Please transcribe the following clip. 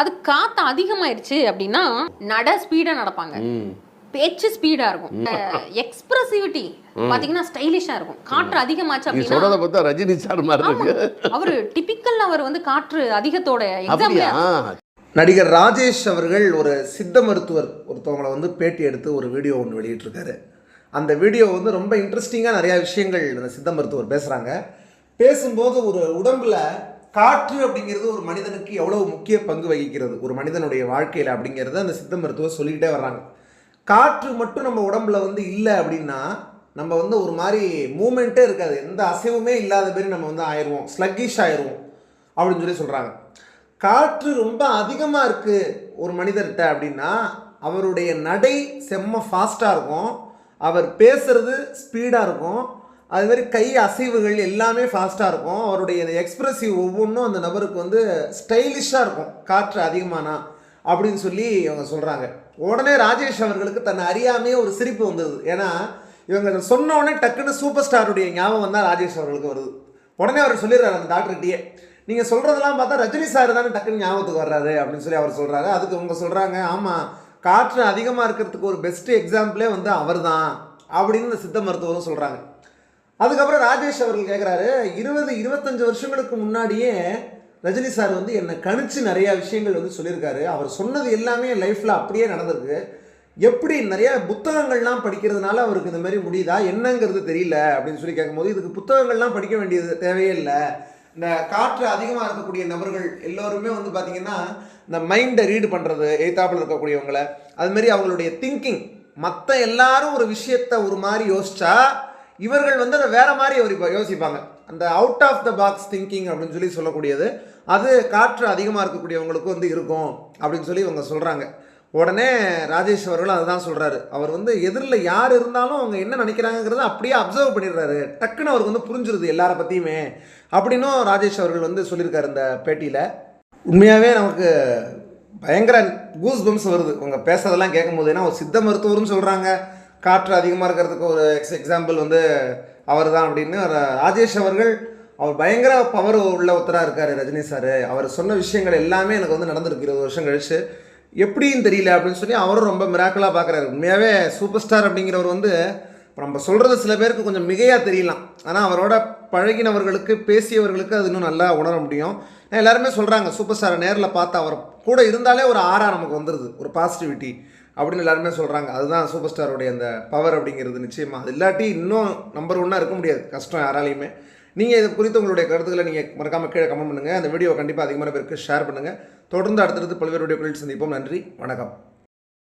அது காத்து அதிகமாயிருச்சு அப்படின்னா நட ஸ்பீடா நடப்பாங்க. பேச்சு ஸ்பீடா இருக்கும். எக்ஸ்பிரசிவிட்டி பாத்தீங்கன்னா ஸ்டைலிஷா இருக்கும். காற்று அதிகமாச்சு அப்படின்னா சொல்றத பார்த்தா ரஜினி சார் மாதிரி இருக்கு. அவரு டிபிக்கல் அவர் வந்து காற்று அதிகத்தோட எக்ஸாம்பிள் நடிகர் ராஜேஷ் அவர்கள் ஒரு சித்த மருத்துவர் ஒருத்தவங்களை வந்து பேட்டி எடுத்து ஒரு வீடியோ ஒன்று வெளியிட்டிருக்காரு. அந்த வீடியோ வந்து ரொம்ப இன்ட்ரெஸ்டிங்காக நிறையா விஷயங்கள் அந்த சித்த மருத்துவர் பேசுகிறாங்க பேசும்போது ஒரு உடம்புல காற்று அப்படிங்கிறது ஒரு மனிதனுக்கு எவ்வளவு முக்கிய பங்கு வகிக்கிறது? ஒரு மனிதனுடைய வாழ்க்கையில் அப்படிங்கிறத அந்த சித்த மருத்துவர் சொல்லிக்கிட்டே வர்றாங்க. காற்று மட்டும் நம்ம உடம்புல வந்து இல்லை அப்படின்னா நம்ம வந்து ஒரு மாதிரி மூமெண்ட்டே இருக்காது. எந்த அசைவுமே இல்லாத மாரி நம்ம வந்து ஆயிடுவோம் ஸ்லக்கிஷ் ஆயிடுவோம் அப்படின்னு சொல்லி சொல்கிறாங்க காற்று ரொம்ப அதிகமாக இருக்குது ஒரு மனிதர்கிட்ட அப்படின்னா அவருடைய நடை செம்ம ஃபாஸ்ட்டாக இருக்கும். அவர் பேசுறது ஸ்பீடாக இருக்கும். அது மாதிரி கை அசைவுகள் எல்லாமே ஃபாஸ்ட்டாக இருக்கும். அவருடைய எக்ஸ்ப்ரெசிவ் ஒவ்வொன்றும் அந்த நபருக்கு வந்து ஸ்டைலிஷாக இருக்கும். காற்று அதிகமானா அப்படின்னு சொல்லி இவங்க சொல்கிறாங்க உடனே ராஜேஷ் அவர்களுக்கு தன்னை அறியாமையே ஒரு சிரிப்பு வந்தது. ஏன்னா இவங்க சொன்ன உடனே டக்குன்னு சூப்பர் ஸ்டாருடைய ஞாபகம் தான் ராஜேஷ் அவர்களுக்கு வருது. உடனே அவர் சொல்லிடுறாரு அந்த டாக்டர்கிட்டயே நீங்கள் சொல்கிறதெல்லாம் பார்த்தா ரஜினி சார் தானே டக்குன்னு ஞாபகத்துக்கு வர்றாரு அப்படின்னு சொல்லி அவர் சொல்கிறாரு அதுக்கு அவங்க சொல்கிறாங்க ஆமாம் காற்று அதிகமாக இருக்கிறதுக்கு ஒரு பெஸ்ட்டு எக்ஸாம்பிளே வந்து அவர் தான் அப்படின்னு இந்த சித்த மருத்துவரும் சொல்கிறாங்க அதுக்கப்புறம் ராஜேஷ் அவர்கள் கேட்குறாரு இருபது இருபத்தஞ்சு வருஷங்களுக்கு முன்னாடியே ரஜினி சார் வந்து என்னை கணிச்சு நிறையா விஷயங்கள் வந்து சொல்லியிருக்காரு. அவர் சொன்னது எல்லாமே லைஃப்பில் அப்படியே நடந்திருக்கு. எப்படி நிறைய புத்தகங்கள்லாம் படிக்கிறதுனால அவருக்கு இந்த மாதிரி முடியுதா? என்னங்கிறது தெரியல அப்படின்னு சொல்லி கேட்கும்போது இதுக்கு புத்தகங்கள்லாம் படிக்க வேண்டியது தேவையே இல்லை. இந்த காற்று அதிகமாக இருக்கக்கூடிய நபர்கள் எல்லோருமே வந்து பார்த்திங்கன்னா இந்த மைண்டை ரீடு பண்ணுறது எய்த்தாப்பில் இருக்கக்கூடியவங்களை. அதுமாரி அவங்களுடைய திங்கிங் மற்ற எல்லாரும் ஒரு விஷயத்தை ஒரு மாதிரி யோசிச்சா இவர்கள் வந்து அதை வேற மாதிரி யோசிப்பா- யோசிப்பாங்க. அந்த out of the box thinking அப்படின்னு சொல்லி சொல்லக்கூடியது அது காற்று அதிகமாக இருக்கக்கூடியவங்களுக்கு வந்து இருக்கும் அப்படின்னு சொல்லி இவங்க சொல்கிறாங்க உடனே ராஜேஷ் அவர்கள் அதுதான் சொல்கிறாரு அவர் வந்து எதிரில் யார் இருந்தாலும் அவங்க என்ன நினைக்கிறாங்கிறத அப்படியே அப்சர்வ் பண்ணிடுறாரு. டக்குன்னு அவருக்கு வந்து புரிஞ்சிருது எல்லார பற்றியுமே அப்படின்னும் ராஜேஷ் அவர்கள் வந்து சொல்லியிருக்காரு இந்த பேட்டியில். உண்மையாகவே நமக்கு பயங்கர கூஸ் பம்ஸ் வருது. அவங்க பேசுறதெல்லாம் கேட்கும்போது. ஏன்னா ஒரு சித்த மருத்துவர்னு சொல்கிறாங்க காற்று அதிகமாக இருக்கிறதுக்கு ஒரு எக்ஸ் எக்ஸாம்பிள் வந்து அவர் தான் அப்படின்னு ராஜேஷ் அவர்கள் அவர் பயங்கர பவர் உள்ள ஒருத்தராக இருக்கார் ரஜினி சார் அவர் சொன்ன விஷயங்கள் எல்லாமே எனக்கு வந்து நடந்திருக்கு இருபது வருஷம் கழிச்சு. எப்படின்னு தெரியல அப்படின்னு சொல்லி அவரும் ரொம்ப மிராக்கலாக பார்க்குறாரு உண்மையாகவே சூப்பர் ஸ்டார் அப்படிங்கிறவர் வந்து நம்ம சொல்கிறது சில பேருக்கு கொஞ்சம் மிகையாக தெரியலாம். ஆனால் அவரோட பழகினவர்களுக்கு பேசியவர்களுக்கு அது இன்னும் நல்லா உணர முடியும். எல்லாருமே சொல்கிறாங்க சூப்பர் ஸ்டாரை நேரில் பார்த்து அவர் கூட இருந்தாலே ஒரு ஆறாக நமக்கு வந்துடுது ஒரு பாசிட்டிவிட்டி அப்படின்னு எல்லாருமே சொல்கிறாங்க அதுதான் சூப்பர் ஸ்டாருடைய அந்த பவர் அப்படிங்கிறது நிச்சயமாக அது இல்லாட்டி இன்னும் நம்பர் ஒன்னாக இருக்க முடியாது. கஷ்டம் யாராலையுமே. நீங்கள் இது குறித்து உங்களுடைய கருத்துக்களை நீங்கள் மறக்காமல் கீழே கமெண்ட் பண்ணுங்கள் அந்த வீடியோ கண்டிப்பாக அதிகமான பேருக்கு ஷேர் பண்ணுங்கள் தொடர்ந்து அடுத்தடுத்து பல்வேறு வீடியோக்களில் சந்திப்போம். நன்றி. வணக்கம்.